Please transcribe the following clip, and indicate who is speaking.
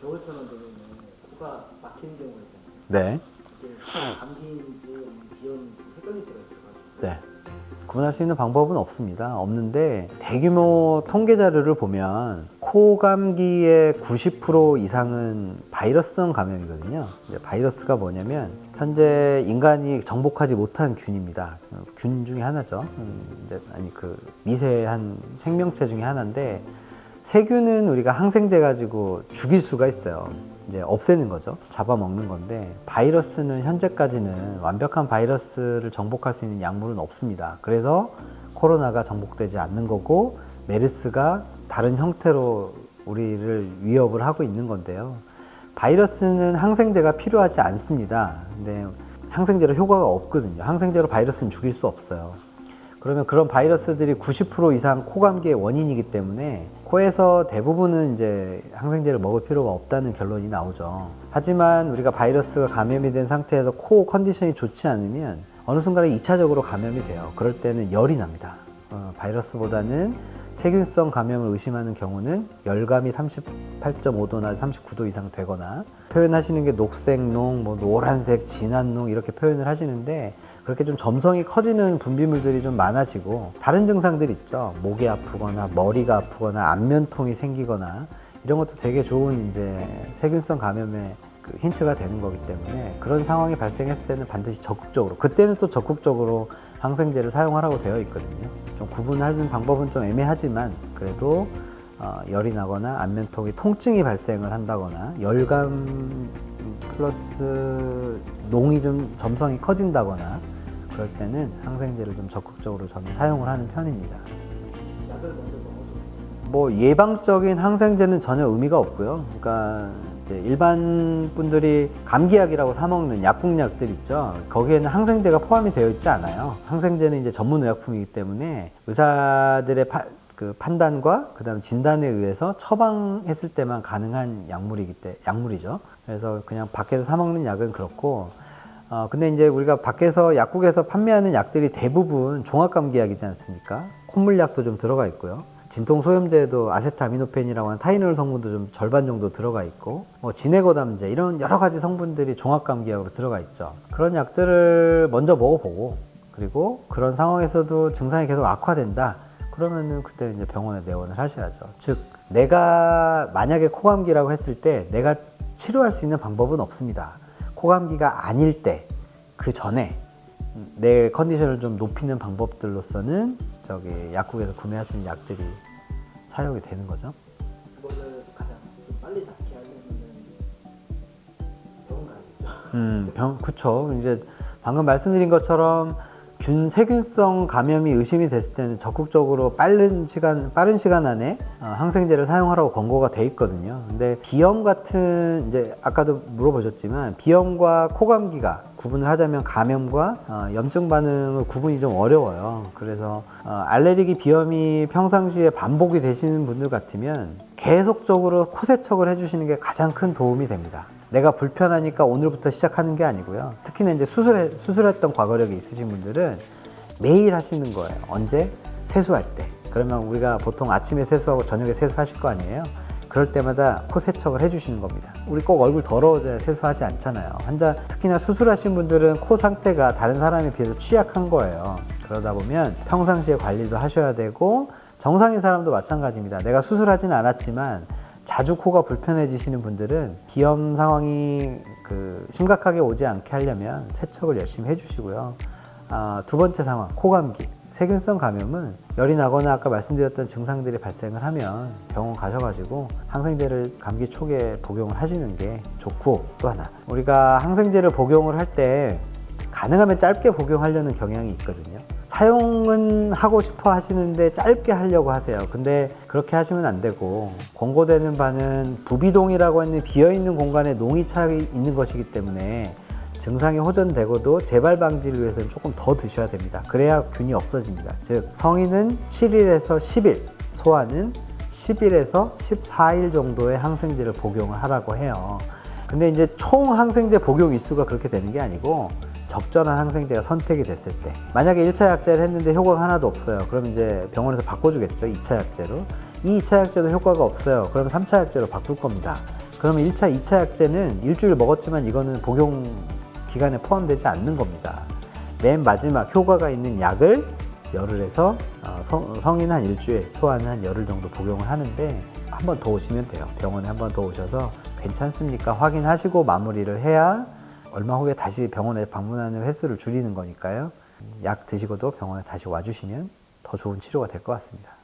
Speaker 1: 겨울처럼 되면 코가 막히는 경우가 있잖아요.
Speaker 2: 네.
Speaker 1: 이게 감기인지 아니면 비염인지 헷갈릴 때가 있어가지고
Speaker 2: 네. 구분할 수 있는 방법은 없습니다. 없는데 대규모 통계 자료를 보면 코 감기의 90% 이상은 바이러스성 감염이거든요. 이제 바이러스가 뭐냐면 현재 인간이 정복하지 못한 균입니다. 균 중에 하나죠. 음, 이제 아니 그 미세한 생명체 중에 하나인데 세균은 우리가 항생제 가지고 죽일 수가 있어요. 이제 없애는 거죠. 잡아먹는 건데 바이러스는 현재까지는 완벽한 바이러스를 정복할 수 있는 약물은 없습니다. 그래서 코로나가 정복되지 않는 거고 메르스가 다른 형태로 우리를 위협을 하고 있는 건데요. 바이러스는 항생제가 필요하지 않습니다. 근데 항생제로 효과가 없거든요. 항생제로 바이러스는 죽일 수 없어요. 그러면 그런 바이러스들이 90% 이상 코 감기의 원인이기 때문에 코에서 대부분은 이제 항생제를 먹을 필요가 없다는 결론이 나오죠. 하지만 우리가 바이러스가 감염이 된 상태에서 코 컨디션이 좋지 않으면 어느 순간에 2차적으로 감염이 돼요. 그럴 때는 열이 납니다. 어, 바이러스보다는 세균성 감염을 의심하는 경우는 열감이 38.5도나 39도 이상 되거나 표현하시는 게 녹색 농, 뭐 노란색, 진한 농 이렇게 표현을 하시는데 그렇게 좀 점성이 커지는 분비물들이 좀 많아지고 다른 증상들 있죠. 목이 아프거나 머리가 아프거나 안면통이 생기거나 이런 것도 되게 좋은 이제 세균성 감염의 그 힌트가 되는 거기 때문에 그런 상황이 발생했을 때는 반드시 적극적으로 그때는 또 적극적으로 항생제를 사용하라고 되어 있거든요. 좀 구분하는 방법은 좀 애매하지만 그래도 어, 열이 나거나 안면통이 통증이 발생을 한다거나 열감 플러스 농이 좀 점성이 커진다거나 그럴 때는 항생제를 좀 적극적으로 저는 사용을 하는 편입니다. 뭐 예방적인 항생제는 전혀 의미가 없고요. 그러니까 일반 분들이 감기약이라고 사 먹는 약국약들 있죠. 거기에는 항생제가 포함이 되어 있지 않아요. 항생제는 이제 전문 의약품이기 때문에 의사들의 파- 그 판단과 그다음 진단에 의해서 처방했을 때만 가능한 약물이기 때 약물이죠. 그래서 그냥 밖에서 사 먹는 약은 그렇고 어, 근데 이제 우리가 밖에서 약국에서 판매하는 약들이 대부분 종합감기약이지 않습니까? 콧물약도 좀 들어가 있고요. 진통 소염제에도 아세트아미노펜이라고 하는 타이놀 성분도 좀 절반 정도 들어가 있고, 뭐 진해고담제 이런 여러 가지 성분들이 종합감기약으로 들어가 있죠. 그런 약들을 먼저 먹어보고, 그리고 그런 상황에서도 증상이 계속 악화된다. 그러면은 그때 이제 병원에 내원을 하셔야죠. 즉, 내가 만약에 코감기라고 했을 때 내가 치료할 수 있는 방법은 없습니다. 코감기가 아닐 때, 그 전에 내 컨디션을 좀 높이는 방법들로서는 저기 약국에서 구매하시는 약들이 사용이 되는 거죠.
Speaker 1: 그거를 가장 좀 빨리 낫게 하려면은 병원 가야겠죠.
Speaker 2: 음, 병, 그쵸. 이제 방금 말씀드린 것처럼 균, 세균성 감염이 의심이 됐을 때는 적극적으로 빠른 시간, 빠른 시간 안에 어, 항생제를 사용하라고 권고가 돼 있거든요. 근데 비염 같은, 이제 아까도 물어보셨지만 비염과 코감기가 구분을 하자면 감염과 어, 염증 반응을 구분이 좀 어려워요. 그래서 어, 알레르기 비염이 평상시에 반복이 되시는 분들 같으면 계속적으로 코 세척을 해주시는 게 가장 큰 도움이 됩니다. 내가 불편하니까 오늘부터 시작하는 게 아니고요. 특히나 이제 수술해, 수술했던 과거력이 있으신 분들은 매일 하시는 거예요. 언제? 세수할 때. 그러면 우리가 보통 아침에 세수하고 저녁에 세수하실 거 아니에요? 그럴 때마다 코 세척을 해주시는 겁니다. 우리 꼭 얼굴 더러워져야 세수하지 않잖아요. 환자, 특히나 수술하신 분들은 코 상태가 다른 사람에 비해서 취약한 거예요. 그러다 보면 평상시에 관리도 하셔야 되고 정상인 사람도 마찬가지입니다. 내가 수술하진 않았지만 자주 코가 불편해지시는 분들은 비염 상황이 그 심각하게 오지 않게 하려면 세척을 열심히 해주시고요. 아, 두 번째 상황, 코감기. 세균성 감염은 열이 나거나 아까 말씀드렸던 증상들이 발생을 하면 병원 가셔가지고 항생제를 감기 초기에 복용을 하시는 게 좋고 또 하나 우리가 항생제를 복용을 할 때 가능하면 짧게 복용하려는 경향이 있거든요. 사용은 하고 싶어 하시는데 짧게 하려고 하세요. 근데 그렇게 하시면 안 되고 권고되는 바는 부비동이라고 하는 비어 있는 공간에 농이 차 있는 것이기 때문에 증상이 호전되고도 재발 방지를 위해서는 조금 더 드셔야 됩니다. 그래야 균이 없어집니다. 즉 성인은 7일에서 10일, 소아는 10일에서 14일 정도의 항생제를 복용을 하라고 해요. 근데 이제 총 항생제 복용 일수가 그렇게 되는 게 아니고 적절한 항생제가 선택이 됐을 때 만약에 1차 약제를 했는데 효과가 하나도 없어요. 그럼 이제 병원에서 바꿔주겠죠. 2차 약제로. 이 2차 약제도 효과가 없어요. 그러면 3차 약제로 바꿀 겁니다. 그러면 1차, 2차 약제는 일주일 먹었지만 이거는 복용 기간에 포함되지 않는 겁니다. 맨 마지막 효과가 있는 약을 열을 해서 어, 성, 성인 한 일주일, 소아는 한 열흘 정도 복용을 하는데 한 번 더 오시면 돼요. 병원에 한 번 더 오셔서 괜찮습니까? 확인하시고 마무리를 해야 얼마 후에 다시 병원에 방문하는 횟수를 줄이는 거니까요. 약 드시고도 병원에 다시 와주시면 더 좋은 치료가 될 것 같습니다.